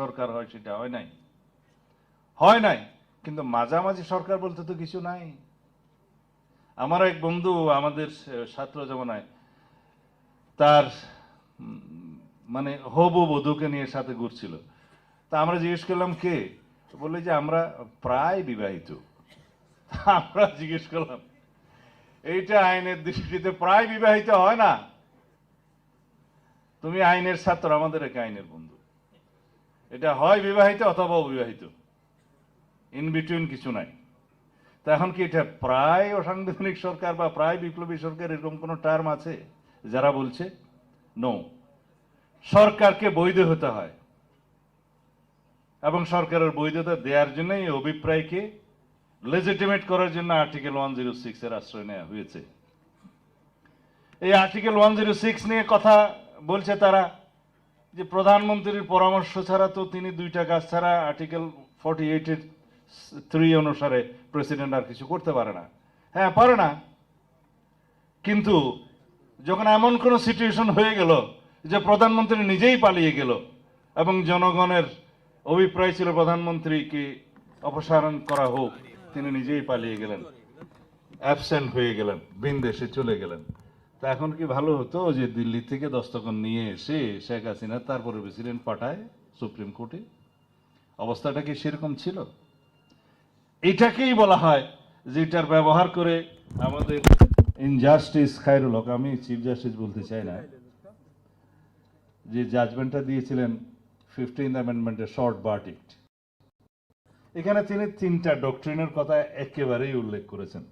সরকার হয় সেটা হয় নাই। হয় নাই, কিন্তু মাঝামাঝি সরকার বলতে তো কিছু নাই। আমার এক বন্ধু, আমাদের ছাত্র জমানায়, তার মানে হবু বধূকে নিয়ে সাথে ঘুরছিল। তা আমরা জিজ্ঞেস করলাম, কে? বললে যে আমরা প্রায় বিবাহিত। আমরা জিজ্ঞেস করলাম, এইটা আইনের দৃষ্টিতে প্রায় বিবাহিত হয় না? তুমি আইনের ছাত্র, আমাদের এক আইনের বন্ধু। এটা হয় বিবাহিত অথবা অবিবাহিত। ইন বিটুইন কিছু নাই। তা এখন কি এটা প্রায় অসাংবিধানিক সরকার বা প্রায় বিপ্লবী সরকার এরকম কোনো টার্ম আছে? যারা বলছে নো সরকারকে বৈধ হতে হয়। এবং সরকারের বৈধতা দেওয়ার জন্য এই অভিপ্রায়কে লেজিটিমেট করার জন্য আর্টিকেল ওয়ান জিরো সিক্স এর আশ্রয় নেওয়া হয়েছে। এই আর্টিকেল ওয়ান জিরো সিক্স নিয়ে কথা বলছে তারা। যে প্রধানমন্ত্রীর পরামর্শ ছাড়া তো তিনি দুইটা কাজ ছাড়া আর্টিকেল ফর্টি এইটের থ্রি অনুসারে প্রেসিডেন্ট আর কিছু করতে পারে না। হ্যাঁ পারে না। কিন্তু যখন এমন কোনো সিচুয়েশন হয়ে গেল যে প্রধানমন্ত্রী নিজেই পালিয়ে গেল এবং জনগণের অভিপ্রায় ছিল প্রধানমন্ত্রীকে অপসারণ করা হোক, তিনি নিজেই পালিয়ে গেলেন। অ্যাবসেন্ট হয়ে গেলেন বিনদেশে চলে গেলেন। তা এখন কি ভালো হতো যে দিল্লি থেকে দস্তখত নিয়ে এসে শেখ হাসিনা তারপরে প্রেসিডেন্ট পাঠায় সুপ্রিম কোর্টে? অবস্থাটা কি সেরকম ছিল? এটাকেই বলা হয় যে এটার ব্যবহার করে আমাদের ইনজাস্টিস খায়রুল হক, আমি চিফ জাস্টিস বলতে চাই না। যে জাজমেন্টটা দিয়েছিলেন ফিফটিন অ্যামেন্ডমেন্টের শর্ট বার্টিক্ট এখানে তিনি তিনটা ডক্ট্রিনের কথা একেবারেই উল্লেখ করেছেন।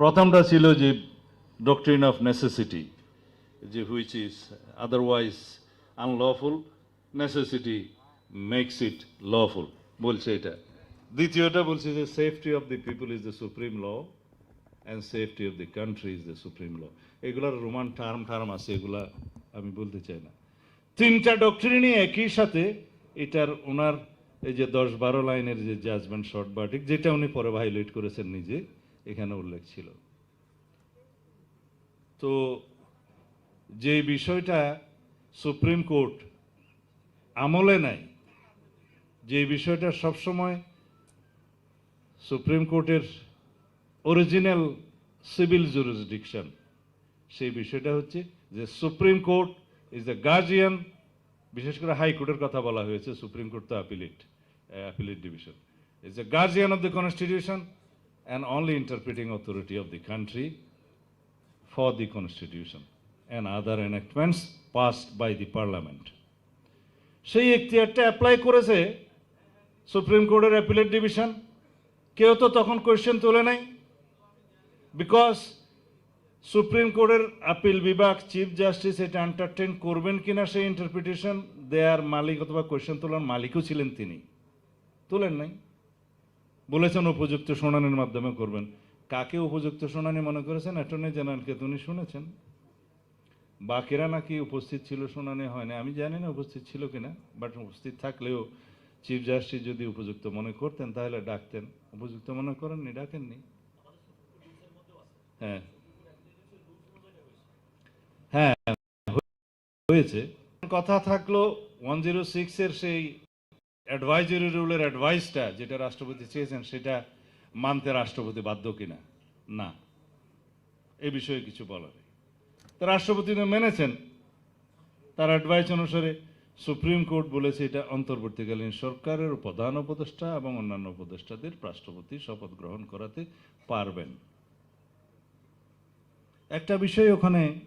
প্রথমটা ছিল যে ডক্ট্রিন অফ নেসেসিটি যে which is otherwise unlawful necessity makes it lawful বলছে এটা। দ্বিতীয়টা বলছে যে safety of the people is the supreme law and safety of the country is the supreme law এগুলার রোমান টার্ম টার্ম আছে, এগুলা আমি বলতে চাই না। তিনটা ডক্ট্রিনই একই সাথে এটার ওনার এই যে দশ বারো লাইনের যে জাজমেন্ট শর্ট বার্টিক যেটা উনি পরে ভাইলেট করেছেন নিজে এখানে উল্লেখ ছিল। তো যে বিষয়টা সুপ্রিম কোর্ট আমলে নাই যে বিষয়টা সবসময় সুপ্রিম কোর্টের অরিজিনাল সিভিল জুরিসডিকশন, সেই বিষয়টা হচ্ছে যে supreme court is the guardian বিশেষ করে হাইকোর্টের কথা বলা হয়েছে, সুপ্রিম কোর্ট তো appellate appellate division is the guardian of the constitution and only interpreting authority of the country for the Constitution and other enactments passed by the Parliament. সেই এখতিয়ারটা apply করেছে সুপ্রিম কোর্টের অ্যাপিলেট ডিভিশন কেউ তো তখন question তোলে নাই। Because supreme কোর্টের আপিল বিভাগ চিফ জাস্টিস এটা এন্টারটেন করবেন কিনা সেই ইন্টারপ্রিটেশন দেয়ার মালিক অথবা কোয়েশ্চেন তোলার মালিকও ছিলেন তিনি। তোলেন নাই। বলেছেন উপযুক্ত শুনানির মাধ্যমে করবেন। কাকে উপযুক্ত শুনানি মনে করেছেন? অ্যাটর্নি জেনারেলকে তো উনি শুনেছেন। বাকিরা নাকি উপস্থিত ছিল, শুনানি হয় না আমি জানি না উপস্থিত ছিল কিনা, বাট উপস্থিত থাকলেও চিফ জাস্টিস যদি উপযুক্ত মনে করতেন, তাহলে ডাকতেন। উপযুক্ত মনে করেননি, ডাকেননি। হ্যাঁ। হ্যাঁ হয়েছে। কথা থাকল ওয়ান জিরো সিক্সের সেই অ্যাডভাইজারি রুলের অ্যাডভাইসটা যেটা রাষ্ট্রপতি চেয়েছেন, সেটা মানতে রাষ্ট্রপতি বাধ্য কিনা? না। এ বিষয়ে কিছু বলার তো রাষ্ট্রপতি মেনেছেন। তার অ্যাডভাইস অনুসারে সুপ্রিম কোর্ট বলেছে এটা অন্তর্বর্তীকালীন সরকারের প্রধান উপদেষ্টা এবং অন্যান্য উপদেষ্টাদের রাষ্ট্রপতি শপথ গ্রহণ করাতে পারবেন। একটা বিষয় ওখানে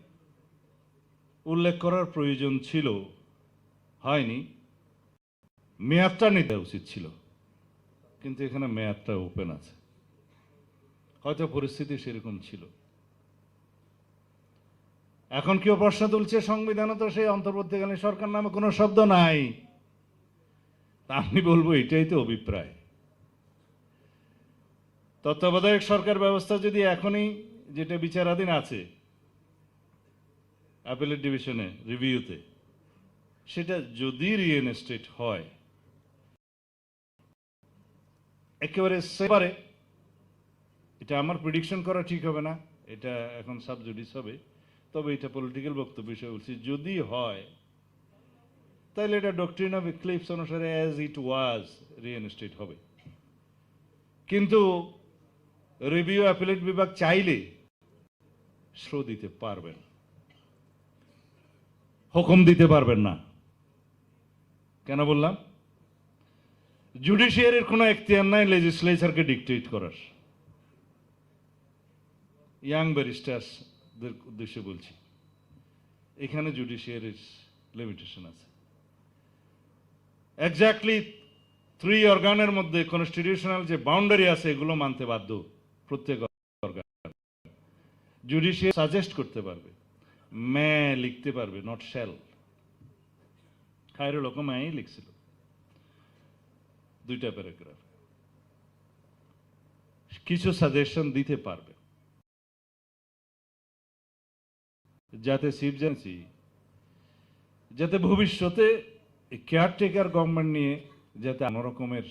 উল্লেখ করার প্রয়োজন ছিল, হয়নি। মেয়াদটা নিতে উচিত ছিল। কিন্তু এখানে মেয়াদটা ওপেন আছে। হয়তো পরিস্থিতি সেরকম ছিল। এখন কেউ প্রশ্ন তুলছে, সংবিধানে তো সেই অন্তর্বর্তীকালীন সরকার নামে কোনো শব্দ নাই। আমি বলব, এটাই তো অভিপ্রায়। তত্ত্বাবধায়ক সরকার ব্যবস্থা যদি এখনই যেটা বিচারাধীন আছে অ্যাপেলেট ডিভিশনে রিভিউতে সেটা যদি রিএনস্টেট হয় একেবারে সেবারে, এটা আমার প্রিডিকশন করা ঠিক হবে না, এটা এখন সাবজুডিস হবে, তবে এটা পলিটিক্যাল বক্তব্য হিসেবে বলছি, যদি হয়, তাহলে এটা ডক্টরিন অফ ইক্লিপস অনুসারে অ্যাজ ইট ওয়াজ রিএনস্টেট হবে। কিন্তু রিভিউ অ্যাপিলেট বিভাগ চাইলে শ্রো দিতে পারবেন, হুকুম দিতে পারবেন না। কেন বললাম? জুডিশিয়ারির কোনো এখতিয়ার নাই লেজিসলেচারকে ডিকটেট করার। ইয়াং ব্যারিস্টার্সদের উদ্দেশ্যে বলছি। এখানে জুডিশিয়ারির লিমিটেশন আছে। এক্স্যাক্টলি থ্রি অর্গানের মধ্যে কনস্টিটিউশনাল যে বাউন্ডারি আছে, এগুলো মানতে বাধ্য প্রত্যেক অর্গান জুডিশিয়ার সাজেস্ট করতে পারবে। ম্যা লিখতে পারবে নট শ্যাল খায়রুল ম্যাই লিখছিল। দুইটা প্যারাগ্রাফ কিছু সাজেশন দিতে পারবে। যাতে সিবজেন্সি যাতে ভবিষ্যতে কেয়ারটেকার গভর্নমেন্ট নিয়ে যাতে কোনো রকমের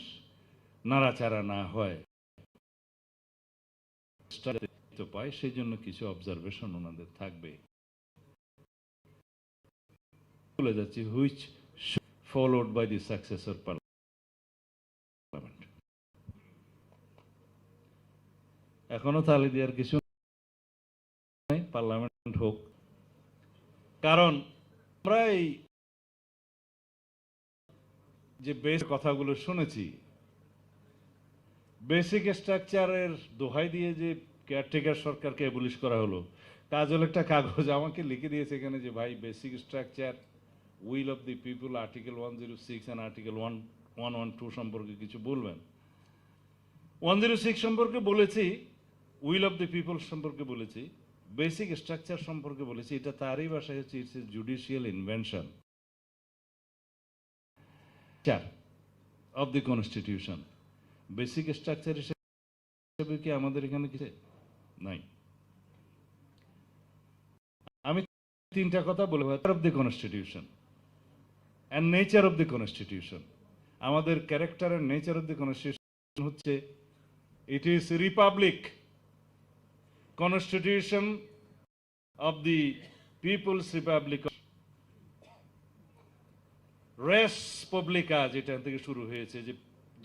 নাড়াচাড়া না হয় পায়, সেই জন্য কিছু অবজারভেশন ওনাদের থাকবে। বলে যাচ্ছি which followed by the successor parliament এখনও তালি দেওয়ার কিছু নাই, পার্লামেন্ট হোক। কারণ আমরা এই যে বেশ কথাগুলো শুনেছি, বেসিক স্ট্রাকচারের দোহাই দিয়ে যে কেয়ারটেকার সরকারকে এবলিশ করা হলো, কাজ হলো একটা কাগজ। আমাকে লিখে দিয়েছে এখানে যে, ভাই, basic structure, will of the people, article one zero six and article one one one two সম্পর্কে কিছু বলবেন। ওয়ান জিরো সিক্স সম্পর্কে বলেছি উইল অফ দ্য পিপল সম্পর্কে বলেছি, বেসিক স্ট্রাকচার সম্পর্কে বলেছি, এটা তারই ভাষায় হচ্ছে it's a judicial invention of the constitution basic structure হিসেবে কি আমাদের এখানে কিছু নাই? আমি তিনটা কথা বলব of the constitution and nature of the constitution আমাদের character and nature of the constitution হচ্ছে it is republic constitution of the peoples republic res publica যেটা থেকে শুরু হয়েছে, যে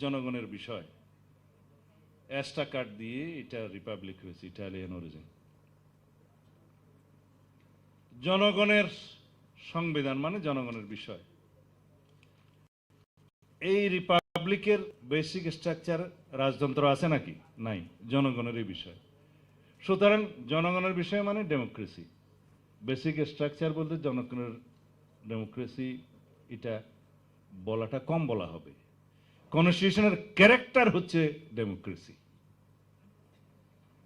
জনগণের বিষয় অ্যাস্টা কার্ড দিয়ে এটা রিপাবলিক হয়েছে ইটালিয়ান অরিজিন জনগণের সংবিধান মানে জনগণের বিষয়। এই রিপাবলিকের বেসিক স্ট্রাকচার রাজতন্ত্র আছে নাকি? নাই জনগণেরই বিষয়। সুতরাং জনগণের বিষয় মানে ডেমোক্রেসি বেসিক স্ট্রাকচার বলতে জনগণের ডেমোক্রেসি এটা বলাটা কম বলা হবে। কনস্টিটিউশনের ক্যারেক্টার হচ্ছে ডেমোক্রেসি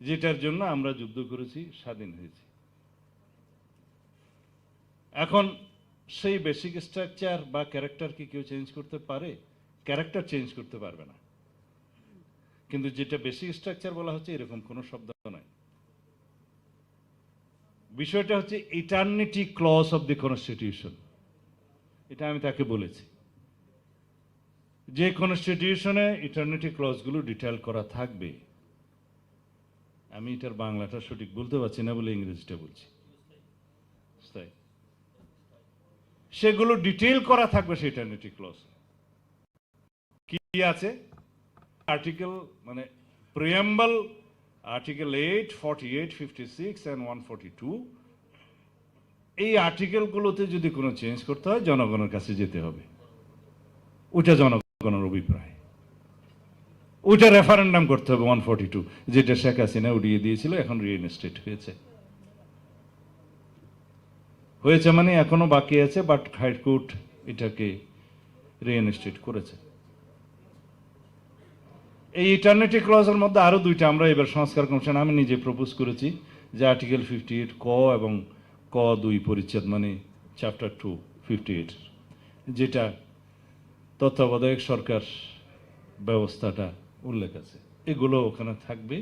যেটার জন্য আমরা যুদ্ধ করেছি, স্বাধীন হয়েছি। এখন সেই বেসিক স্ট্রাকচার বা ক্যারেক্টার কি কেউ চেঞ্জ করতে পারে? ক্যারেক্টার চেঞ্জ করতে পারবে না। কিন্তু যেটা বেসিক স্ট্রাকচার বলা হচ্ছে, এরকম কোনো শব্দ নাই বিষয়টা হচ্ছে eternity clause of the constitution এটা আমি তাকে বলেছি। যে কনস্টিটিউশনে ইটার্নিটি ক্লজগুলো ডিটেল করা থাকবে, আমি এটার বাংলাটা সঠিক বলতে পারছি না বলে ইংরেজিটা বলছি। তাই সেগুলো ডিটেল করা থাকবে সেই ইটার্নিটি ক্লজ কি আছে? আর্টিকেল মানে preamble article eight forty eight fifty six and one forty two এই আর্টিকেলগুলোতে যদি কোনো চেঞ্জ করতে হয়, জনগণের কাছে যেতে হবে। ওটা জনগণের অভিপ্রায়। ওইটা রেফারেন্ডাম করতে হবে ওয়ান ফর্টি টু যেটা শেখ হাসিনা উড়িয়ে দিয়েছিল, এখন রিইনস্টেট হয়েছে। হয়েছে মানে এখনও বাকি আছে বাট হাইকোর্ট এটাকে রিইনস্টেট করেছে। এই ইটার্নিটি ক্লজের মধ্যে আরও দুইটা আমরা এবার সংস্কার কমিশন আমি নিজে প্রপোজ করেছি, যে আর্টিকেল ফিফটি এইট ক এবং ক দুই পরিচ্ছেদ মানে চ্যাপ্টার টু ফিফটি এইট যেটা তত্ত্বাবধায়ক সরকার ব্যবস্থাটা উল্লেখ আছে। এগুলো ওখানে থাকবে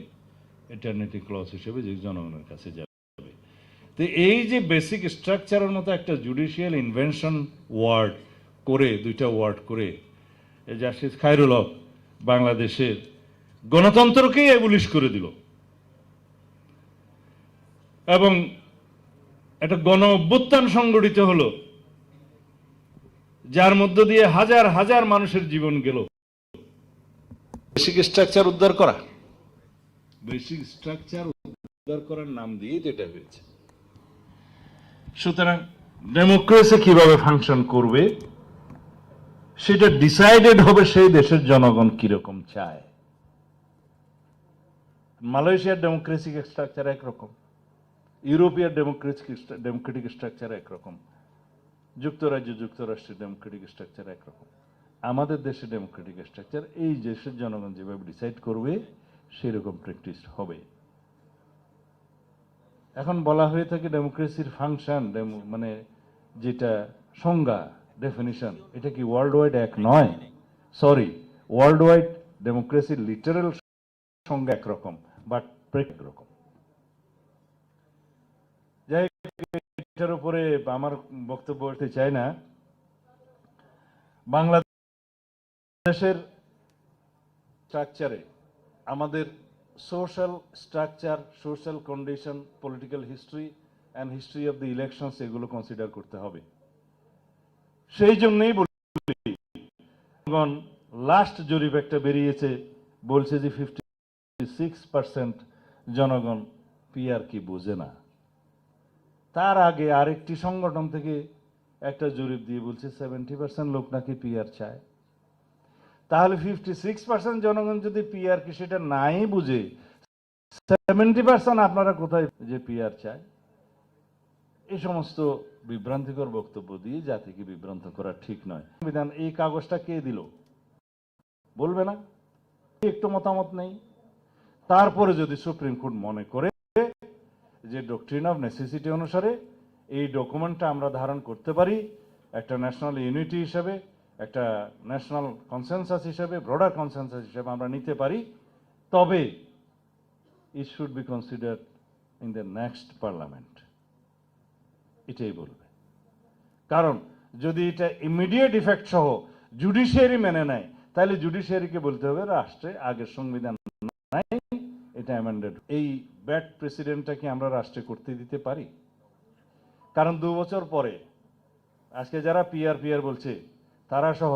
ইটার্নিটি ক্লজ হিসেবে যে জনগণের কাছে যাবে। তো এই যে বেসিক স্ট্রাকচারের মতো একটা জুডিশিয়াল ইনভেনশন ওয়ার্ড করে, দুইটা ওয়ার্ড করে জাস্টিস খায়রুল হক বাংলাদেশের গণতন্ত্রকেই এগুলিশ করে দিল। এবং একটা গণ অভ্যুত্থান সংগঠিত হলো যার মধ্য দিয়ে হাজার হাজার মানুষের জীবন গেল। বেসিক স্ট্রাকচার উদ্ধার করা। বেসিক স্ট্রাকচার উদ্ধার করার নাম দিয়েই তো এটা হয়েছে। সুতরাং ডেমোক্রেসি কীভাবে ফাংশন করবে সেটা ডিসাইডেড হবে সেই দেশের জনগণ কীরকম চায়। মালয়েশিয়ার ডেমোক্রেসিক স্ট্রাকচার একরকম ইউরোপিয়ার ডেমোক্রেটিক ডেমোক্রেটিক স্ট্রাকচার একরকম, যুক্তরাজ্য, যুক্তরাষ্ট্রের ডেমোক্রেটিক স্ট্রাকচার একরকম। আমাদের দেশে ডেমোক্রেটিক স্ট্রাকচার এই দেশের জনগণ যেভাবে ডিসাইড করবে, সেরকম প্র্যাকটিস হবে। এখন বলা হয়ে থাকে ডেমোক্রেসির ফাংশন মানে যেটা সংজ্ঞা। ডেফিনিশন এটা কি ওয়ার্ল্ড ওয়াইড এক নয়? সরি ওয়ার্ল্ড ওয়াইড ডেমোক্রেসির লিটারাল সংজ্ঞা একরকম বাট একরকম। যাই এটার উপরে আমার বক্তব্য বলতে চাই না। বাংলাদেশের স্ট্রাকচারে আমাদের social structure social condition political history and history of the elections এগুলো কনসিডার করতে হবে। সেই জন্যই বলি লাস্ট জরিপ একটা বেরিয়েছে, বলছে যে ফিফটি সিক্স পার্সেন্ট জনগণ পিআর কি বোঝে না। তার আগে আরেকটি সংগঠন থেকে একটা জরিপ দিয়ে বলছে সেভেন্টি পার্সেন্ট লোক নাকি পিআর চায়। তাহলে ফিফটি সিক্স পার্সেন্ট জনগণ যদি পিআর কি সেটা নাই বুঝে সেভেন্টি পার্সেন্ট আপনারা কোথায় যে পিআর চায়? এই সমস্ত বিভ্রান্তিকর বক্তব্য দিয়ে জাতিকে বিভ্রান্ত করা ঠিক নয়। সংবিধান এই কাগজটা কে দিল? বলবে না? একটু মতামত নেই। তারপরে যদি সুপ্রিম কোর্ট মনে করে যে ডক্ট্রিন অফ নেসেসিটি অনুসারে এই ডকুমেন্টটা আমরা ধারণ করতে পারি, একটা ন্যাশনাল ইউনিটি হিসেবে, একটা ন্যাশনাল কনসেনসাস হিসেবে ব্রডার কনসেনসাস হিসেবে আমরা নিতে পারি, তবে it should be consider in the next parliament এটাই বলবে। কারণ যদি এটা ইমিডিয়েট ইফেক্ট সহ জুডিশিয়ারি মেনে নেয়, তাহলে জুডিশিয়ারিকে বলতে হবে রাষ্ট্রে আগের সংবিধান নাই, এটা অ্যামেন্ডেড এই ব্যাড প্রেসিডেন্টটা কি আমরা রাষ্ট্রে করতে দিতে পারি? কারণ দু বছর পরে, আজকে যারা পিআর পিআর বলছে, তারা সহ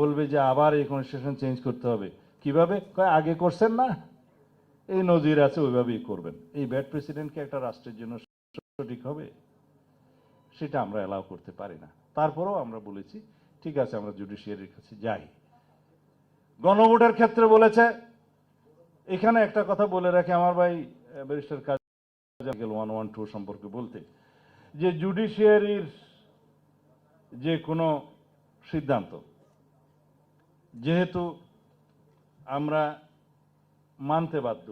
বলবে যে আবার এই কনস্টিটিউশন চেঞ্জ করতে হবে। কীভাবে? আগে করছেন না? এই নজির আছে, ওইভাবেই করবেন। এই ব্যাড প্রেসিডেন্টকে একটা রাষ্ট্রের জন্য সঠিক হবে? সেটা আমরা অ্যালাউ করতে পারি না। তারপরেও আমরা বলেছি, ঠিক আছে, আমরা জুডিশিয়ারির কাছে যাই। গণভোটের ক্ষেত্রে বলেছে, এখানে একটা কথা বলে রাখি, আমার ভাই ব্যারিস্টার কাজ ওয়ান ওয়ান টু সম্পর্কে বলতে, যে জুডিশিয়ারির যে কোনো সিদ্ধান্ত, যেহেতু আমরা মানতে বাধ্য,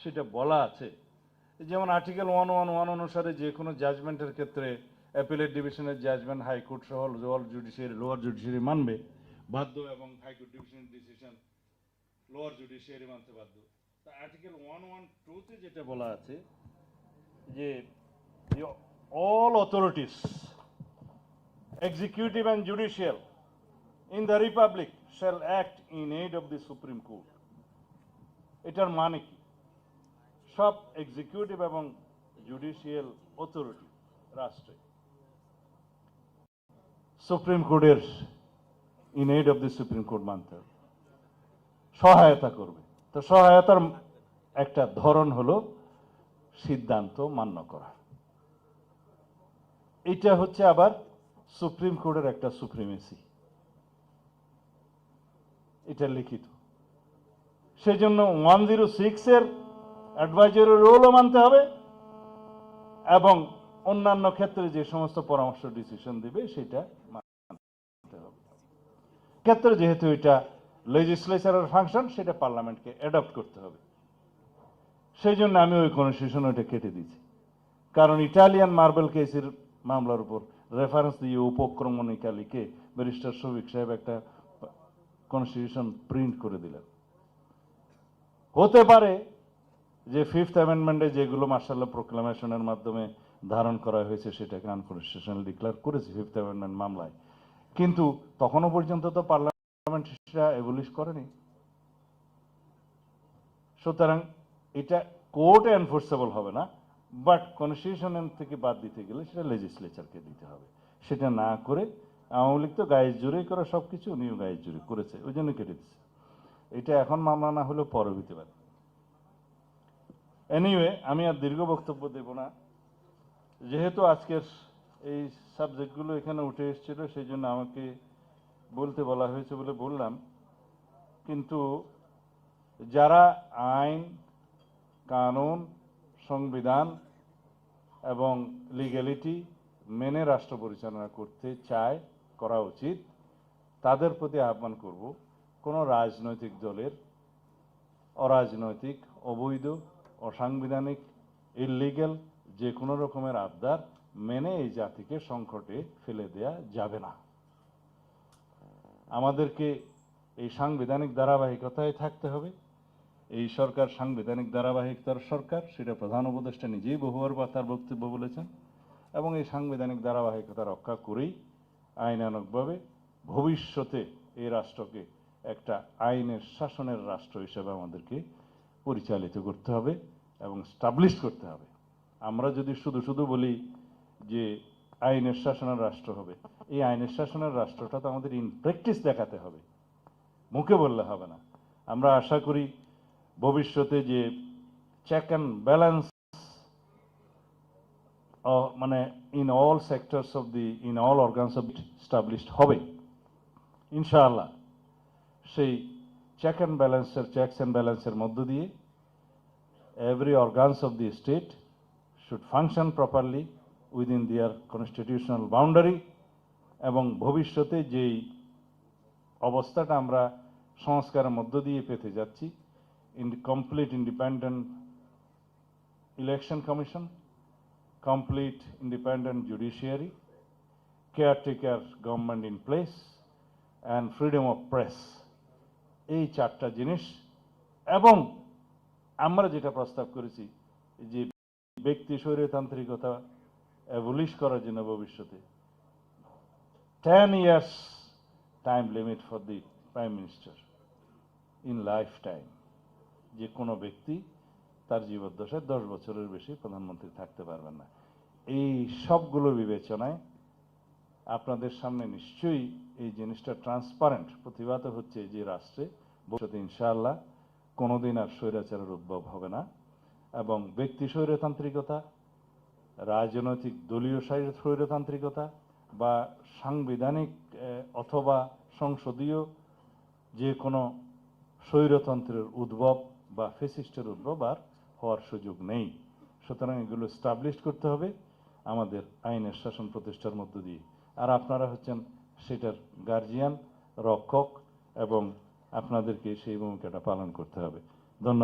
সেটা বলা আছে। যেমন আর্টিকেল ওয়ান ওয়ান ওয়ান অনুসারে যে কোনো জাজমেন্টের ক্ষেত্রে অ্যাপিলেট ডিভিশনের জাজমেন্ট হাইকোর্ট সহ লোয়ার জুডিশিয়ারি লোয়ার জুডিশিয়ারি মানবে, বাধ্য এবং হাইকোর্ট ডিভিশনের ডিসিশন লোয়ার জুডিশিয়ারি মানতে বাধ্য। তা আর্টিকেল ওয়ান ওয়ান টুতে যেটা বলা আছে যে all authorities executive and judicial in the republic shall act in aid of the supreme court এটার মানে কি? সব এক্সিকিউটিভ এবং জুডিশিয়াল অথরিটি রাষ্ট্রে সুপ্রিম কোর্টের in aid of the supreme court মানতে হবে। সহায়তা করবে। তো সহায়তার একটা ধরন হলো সিদ্ধান্ত মান্য করা। এটা হচ্ছে আবার সুপ্রিম কোর্টের একটা সুপ্রিমেসি। এটা লিখিত। সেই জন্য ওয়ান জিরো সিক্স এর অ্যাডভাইজারি রোলও মানতে হবে এবং অন্যান্য ক্ষেত্রে যে সমস্ত পরামর্শ ডিসিশন দিবে, সেটা হবে। ক্ষেত্রে যেহেতু এটা লেজিসলেচারের ফাংশন সেটা পার্লামেন্টকে অ্যাডপ্ট করতে হবে। সেই জন্য আমি ওই কনস্টিটিউশন ওইটা কেটে দিয়েছি। কারণ ইটালিয়ান মার্বেল কেসের মামলার উপর রেফারেন্স দিয়ে উপক্রমণিকা লিখে ব্যারিস্টার শফিক সাহেব একটা কনস্টিটিউশন প্রিন্ট করে দিলেন। হতে পারে যে ফিফথ অ্যামেন্ডমেন্টে যেগুলো মার্শাল্লাহ প্রোক্লামেশনের মাধ্যমে ধারণ করা হয়েছে সেটা সেটাকে আনকনস্টিটিউশনাল ডিক্লেয়ার করেছে ফিফথ অ্যামেন্ডমেন্ট মামলায়। কিন্তু তখনও পর্যন্ত তো পার্লামেন্ট সেটা এগুলিশ করেনি। সুতরাং এটা কোর্টে এনফোর্সেবল হবে না বাট কনস্টিটিউশন থেকে বাদ দিতে গেলে সেটা লেজিসলেচারকে দিতে হবে। সেটা না করে আওয়ামী লীগ তো গায়ের জোরেই করে সব কিছু উনিও গায়ের জোরে করেছে, ওই জন্য কেটে দিচ্ছে। এটা এখন মামলা না হলেও পরে হইতে পারে এনিওয়ে আমি আর দীর্ঘ বক্তব্য দেব না। যেহেতু আজকের এই সাবজেক্টগুলো এখানে উঠে এসেছিল, সেই জন্য আমাকে বলতে বলা হয়েছে বলে বললাম। কিন্তু যারা আইন, কানুন, সংবিধান এবং লিগ্যালিটি মেনে রাষ্ট্র পরিচালনা করতে চায়, করা উচিত, তাদের প্রতি আহ্বান করব, কোনো রাজনৈতিক দলের অরাজনৈতিক, অবৈধ, অসাংবিধানিক ইললিগ্যাল যে কোনো রকমের আবদার মেনে এই জাতিকে সংকটে ফেলে দেয়া যাবে না। আমাদেরকে এই সাংবিধানিক ধারাবাহিকতায় থাকতে হবে। এই সরকার সাংবিধানিক ধারাবাহিকতার সরকার, সেটা প্রধান উপদেষ্টা নিজেই বহুবার বা তার বক্তব্য বলেছেন, এবং এই সাংবিধানিক ধারাবাহিকতা রক্ষা করেই আইনানকভাবে ভবিষ্যতে এই রাষ্ট্রকে একটা আইনের শাসনের রাষ্ট্র হিসেবে আমাদেরকে পরিচালিত করতে হবে এবং স্টাবলিশ করতে হবে। আমরা যদি শুধু শুধু বলি যে আইনের শাসনের রাষ্ট্র হবে, এই আইনের শাসনের রাষ্ট্রটা তো আমাদের ইন প্র্যাকটিস দেখাতে হবে। মুখে বললে হবে না। আমরা আশা করি ভবিষ্যতে যে চেক অ্যান্ড ব্যালেন্স মানে in all sectors of the in all organs of established হবে। ইনশাআল্লাহ, সেই চেক অ্যান্ড ব্যালেন্সের চেকস অ্যান্ড ব্যালেন্সের মধ্য দিয়ে every organs of the state should function properly within their constitutional boundary এবং ভবিষ্যতে যেই অবস্থাটা আমরা সংস্কারের মধ্য দিয়ে পেতে যাচ্ছি, in complete independent election commission complete independent judiciary caretaker government in place and freedom of press এই চারটা জিনিস এবং আমরা যেটা প্রস্তাব করেছি, যে ব্যক্তি স্বৈরতান্ত্রিকতা অ্যাবলিশ করার জন্য ভবিষ্যতে। Ten years time limit for the prime minister in life time যে কোনো ব্যক্তি তার জীবদ্দশায় দশ বছরের বেশি প্রধানমন্ত্রী থাকতে পারবেন না। এই সবগুলো বিবেচনায় আপনাদের সামনে নিশ্চয়ই এই জিনিসটা ট্রান্সপারেন্ট প্রতিভাত হচ্ছে যে রাষ্ট্রে ভবিষ্যতে ইনশাআল্লাহ কোনোদিন আর স্বৈরাচারের উদ্ভব হবে না। এবং ব্যক্তি স্বৈরতান্ত্রিকতা, রাজনৈতিক দলীয় স্বৈর- স্বৈরতান্ত্রিকতা বা সাংবিধানিক অথবা সংসদীয় যে কোনো স্বৈরতন্ত্রের উদ্ভব বা ফেসিস্টের উদ্ভব আর হওয়ার সুযোগ নেই। সুতরাং এগুলো স্টাবলিশ করতে হবে আমাদের আইনের শাসন প্রতিষ্ঠার মধ্য দিয়ে। আর আপনারা হচ্ছেন সেটার গার্জিয়ান রক্ষক এবং আপনাদেরকে সেই ভূমিকাটা পালন করতে হবে। ধন্যবাদ।